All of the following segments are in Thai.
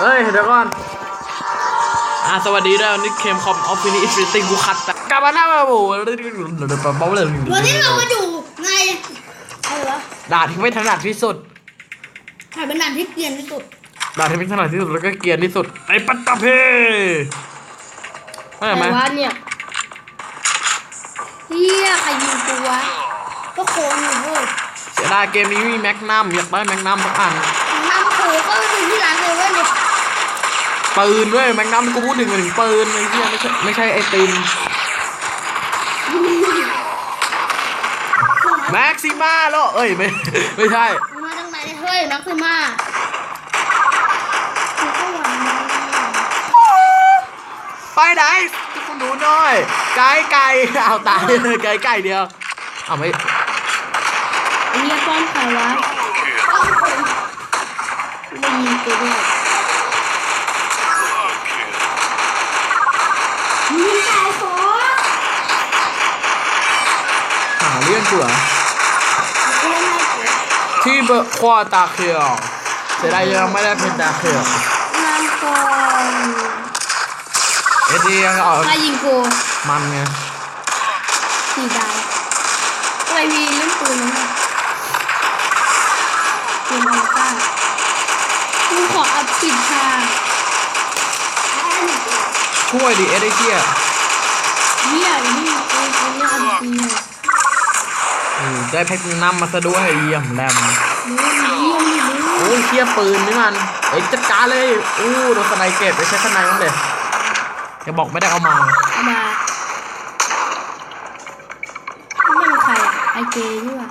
เฮ้ย เดี๋ยวก่อน อะสวัสดีด้วยวันนี้เคมคอมออฟฟินิอิฟิตี้กูคัดกลับมาหน้ามาโอ้โหเบาเลยวันนี้เรามาอยู่ในอะไรวะด่านที่ไม่ถนัดที่สุดถ่ายเป็นหนังที่เกลียนที่สุดด่านที่ไม่ถนัดที่สุดแล้วก็เกรียนที่สุดในปัตตภีเข้าใจไหมวะเนี่ยเฮียใครยิงกูวะก็โคนอยู่เว้ยเสียดายเกมนี้มีแม็กนัมอยากได้แม็กนัมสักอันน้ำโขก็ไปดูที่ร้านเลยเว้ยเนี่ย ปืนด้วยแม็กนัมกูพูดถึงถึงปืนไอ้เหี้ยไม่ใช่ไม่ใช่ไอติมแม็กซิมาโลเอ้ยไม่ไม่ใช่มันมาจากไหนเนี่ยเฮ้ยนักซิมากูก็หวังนะไปไหนทุกคนดูหน่อยไก่ไก่เอาตายเลยไก่ไก่เดียวเอาไม่ไอ้เฮียป้อมใครวะไม่ยิงกูด้วยยิงไก่โข หา เรื่องกูเหรอกูเล่นให้กูที่เบอร์ควอตาเคียวเสียดายยังไม่ได้เป็นตาเคียวน้ำก่อนเอ็ดดี้ยังเอาใครยิงกูมันไงสี่ดาวทำไมมีเล่นปืนนะปืนอัลต้ากูขออัพสิบค่ะช่วยดิเอ็ดดี้เที่ยเฮียนี่กูกูเรียกอัพปีเลยอืม ได้แพ็กน้ำมาซะด้วยเยี่ยมแรมนี่นี่นี่นี่โอ้ยเที่ยปืนนี่มันเอ้ยจัดการเลยอู้โดนสไนเก็บไปใช้สไนมั้งเลยอย่าบอกไม่ได้เอามาเอามามันใครอะไอเจนี่ว่ะ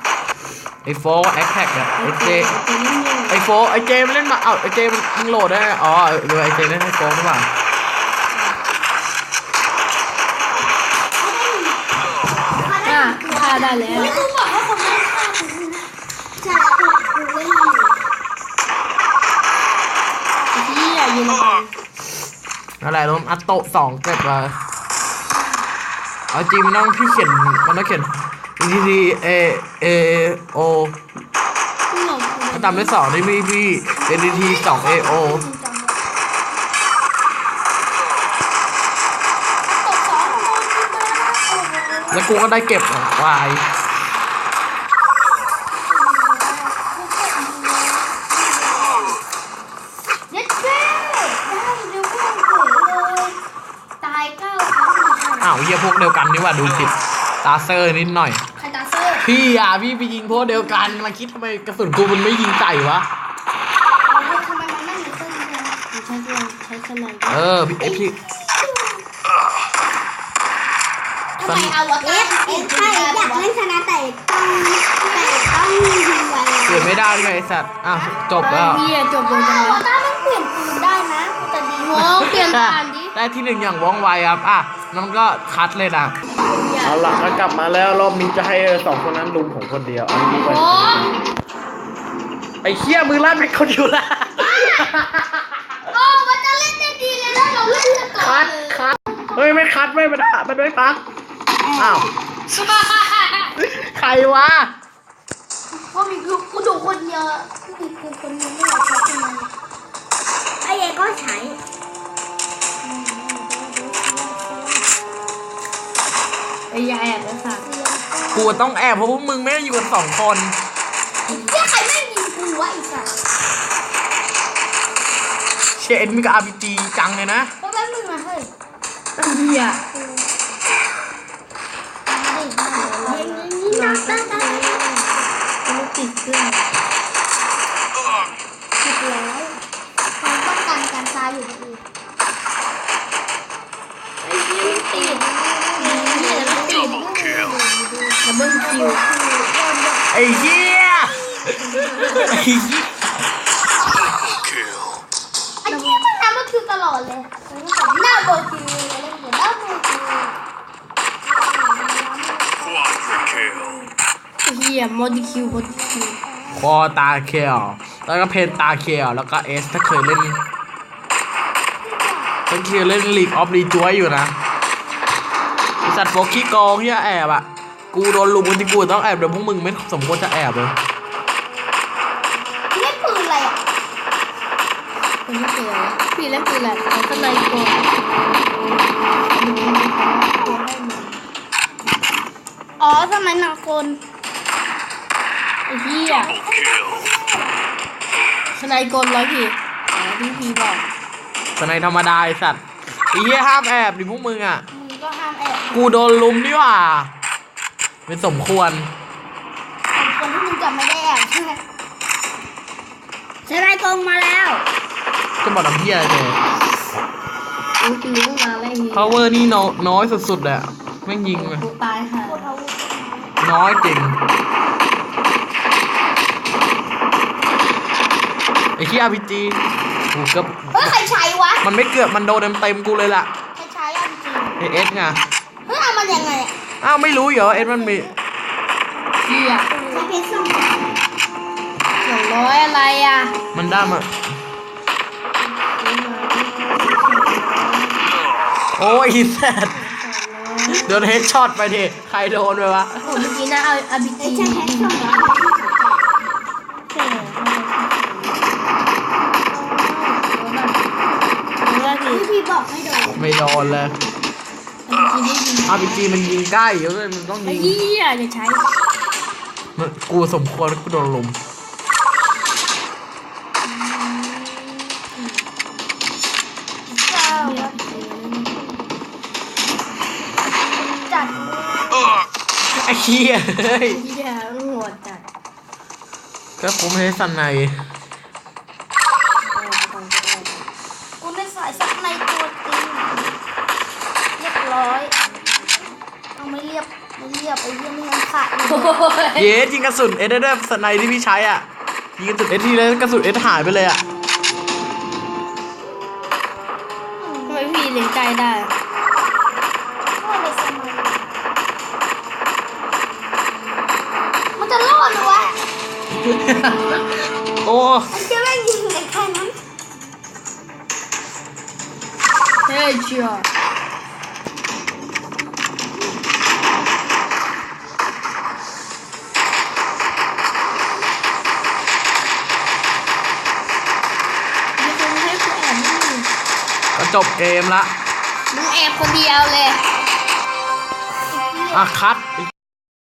ไอโฟแอคแท็กเนี่ยไอไอเจเจไอเจนี่นี่ไอโฟไอเจมันเล่นมาเอ้าไอเจมันมึงโหลดได้ไงอ๋อเดี๋ยวไอเจเล่นไอโฟหรือเปล่าอะฆ่าได้แล้วกูบอกว่า คนไม่ฆ่ากูนะใช่กูกูเล่นอยู่ไอ้เฮียยิงไปอะไรล้มอัตโตะสองเก็บมาเอาจริงมันต้องพี่เขียนมันต้องเขียน T T A A O กูหลงกูถ้าตามด้วยสองนี่มีพี่ N T สอง A O ตกสองคนกูไปแล้วแล้วกูก็ได้เก็บอะวายาวเฮียพวกเดียวกันนี่ว่าดูผิดตาเซอร์นิดหน่อย ใครตาเซอร์พี่อะพี่ไปยิงพวกเดียวกันมาคิดทำไมกระสุนกูมันไม่ยิงใส่วะทำไมมันไม่มีเครื่องยิงเลยใช้เงินใช้สไนเปอเอร์อพี่เอยพี่ทำไมเอาวะเอฟเอฟใช่อยากเล่นชนะแต่ต้องแต่ต้องยิงไวเปลี่ยนไม่ได้ด้วยไอ้สัตว์อะจบแล้วเฮียจบเลยจังอวตารมันเปลี่ยนปืนได้นะแต่ดีโอ้เปลี่ยนผ่านดิ ได้ที่หนึ่งอย่างว่องไวครับอะน้องก็คัดเลยนะเอาละก็กลับมาแล้วรอบนี้จะให้สองคนนั้นลุมผมคนเดียวเอาดีกว่าโอ้ไอ้เคี้ยมือลั่นไปคนเดียวละโอ้มันจะเล่นได้ดีเลยแล้วเราเล่นกันต่อคัดเลยคัดเฮ้ยไม่คัดไม่มันมันไม่ปักอ้าวใครวะเพราะมีกูกูดูคนเดียวมีกูคนเดียวไม่อยากใช้ทำไมไอ้เอก็ใช้ อ้ยายแอบแล้วสัตว์กูต้องแอบเพราะพวกมึงไม่ได้อยู่กันสองคนเจ้าใครไม่ยิงกูวะไอ้สัสเชนมีกับอาร์พีจีจังเลยนะเพราะแป๊บนึงนะเฮ้ยเฮียนี่นักตั้งแต่กูติดเครื่องผิดแล้วความต้องการการตายอยู่ดี ไอ้เฮียมันติดเนี่ยแล้วติดดับ เบิลคิวไอ้เหี้ยไอ้เหี้ยไอ้ที่มันน้ำมันคือตลอดเลยหน้าโบกิวเลยเล่นเหมือนหน้าโบกิวไอ้เฮียมอดิคิวมอดิคิวคอตาเคียวแล้วก็เพนตาเคียวแล้วก็เอสถ้าเคยเล่นถ้าเคยเล่นลีกออฟรีจวยอยู่นะสัตว์โฟกขี้โกงที่แอบอะ กูโดนลุมกันที่กูต้องแอบเดี๋ยวพวกมึงไม่สมควรจะแอบเลยเล่นปืนอะไรอะเป็นคนที่เจอพี่เล่นปืนแหละเอาสไนโกนอ๋อสมัยนาคนไอ้เหี้ยสไนโกนร้อยพี่อ๋อพี่พีบอกสไนธรรมดาไอสัตว์ไอ้เหี้ยห้ามแอบดิพวกมึงอะ มึงก็ห้ามแอบ กูโดนลุมนี่หว่า ไม่สมควรคนที่มึงจะไม่ได้แอบใช่ไหมสไนโกนมาแล้วจะบอกน้ำเหี้ยอะไรเลยกูจะรู้มาแล้วไอ้เหี้ย power นี่น้อยน้อยสุดๆเลยอะแม่งยิงเลยกูตายค่ะโคตรเอาน้อยจริงไอ้เหี้ยพีจีกูเกือบเฮ้ยใครใช้วะมันไม่เกือบมันโดนเต็มๆกูเลยล่ะใครใช้อันจริงไอเอสไงเฮ้ยเอามันยังไงอะ อ้าวไม่รู้เหรอเอสมันมีเหี้ยใช้เพชรสองสองร้อยอะไรอะมันได้มาโอ้ยแซดโดนเฮดช็อตไปดิใครโดนไปวะโอ้เมื่อกี้นะเอาอาบิไอ้จีใช้เพชรสองร้อยพี่พี่บอกไม่โดนไม่โดนเลย อาบิจีได้ยิงอาร์พีจีมันยิงใกล้เยอะเลยมันต้องไอ้ยิงเหี้ยจะใช้มันกูสมควรกูโดนลุมเจ้าจัดไอ้เหี้ยเฮ้ยเหี้ยโหดจัดก็ผมไม่ได้สันใน กูไม่ใส่สักในตัวจริงเรียบร้อยเอาไม่เรียบไม่เรียบไอ้เหี้ยนี่ยังขาดอยู่โอ้ยเย้ยิงกระสุนเอสได้ด้วยสันในที่พี่ใช้อะยิงกระสุนเอสทีแล้วกระสุนเอสหายไปเลยอะทำไมพี่เล่นไกลได้ก็เลยสมัยมันจะรอดเหรอวะโอ้มันจะไม่ยิงในแค่นั้นเฮ้ยเชียวมีคนให้กูแอบนี่ ก็ จบเกมละ มึงแอบคนเดียวเลย อะคัด